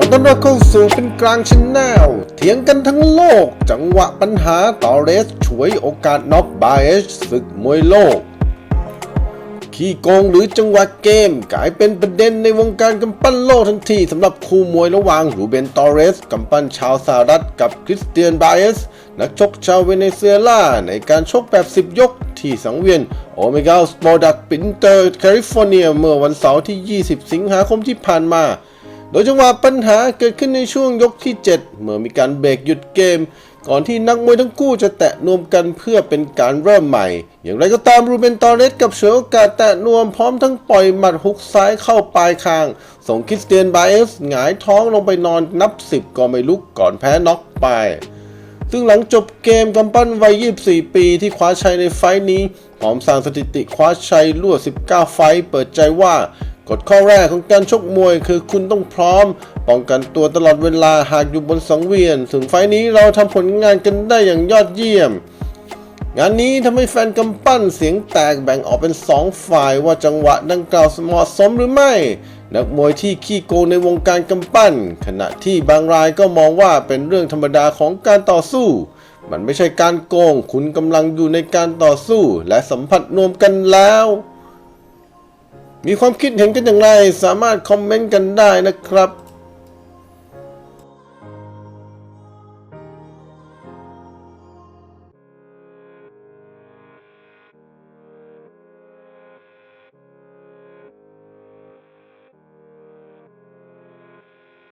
ต้อนรับเข้าสู่เป็นกลางชแนลเถียงกันทั้งโลก จังหวะปัญหาต่อเรสฉวยโอกาสน็อกบายเอชศึกมวยโลก ขี้โกงหรือจังหวะเกมกลายเป็นประเด็นในวงการกำปั้นโลกทันทีสำหรับคู่มวยระหว่างรูเบนตอเรสกำปั้นชาวสหรัฐกับคริสเตียนบาเอส นักชกชาวเวเนซุเอลา ในการชกแบบ 10 ยกที่สังเวียนโอเมก้าสปอร์ดักปินเตอร์แคลิฟอร์เนีย เมื่อวันเสาร์ที่ 20 สิงหาคมที่ผ่านมา โดยจังหวะปัญหาเกิดขึ้นในช่วงยกที่ 7 เมื่อมีการเบรกหยุดเกม ก่อนที่นักมวยทั้งคู่จะแตะนวมกันเพื่อเป็นการเริ่มใหม่ อย่างไรก็ตามรูเบนตอเรสกับเฉวยโอกาสแตะนวมพร้อมทั้งปล่อยหมัดฮุกซ้ายเข้าปลายคาง ส่งคริสเตียนไบเอสหงายท้องลงไปนอนนับ 10 ก็ไม่ลุกก่อนแพ้น็อกไป ซึ่งหลังจบเกมกำปั้นวัย 24 ปีที่คว้าชัยในไฟท์นี้ พร้อมสร้างสถิติคว้าชัยรวด19 ไฟเปิดใจว่า กฎข้อแรกของการชกมวยคือคุณต้องพร้อม ป้องกันตัวตลอดเวลาหากอยู่บนสังเวียน ถึงไฟนี้เราทำผลงานกันได้อย่างยอดเยี่ยม งานนี้ทำให้แฟนกำปั้นเสียงแตกแบ่งออกเป็นสองฝ่ายว่าจังหวะดังกล่าวเหมาะสมหรือไม่ นักมวยที่ขี้โกงในวงการกำปั้น ขณะที่บางรายก็มองว่าเป็นเรื่องธรรมดาของการต่อสู้ มันไม่ใช่การโกง คุณกำลังอยู่ในการต่อสู้ และสัมผัสนวมกันแล้ว มีความคิดเห็นกันอย่างไร สามารถคอมเมนต์กันได้นะครับ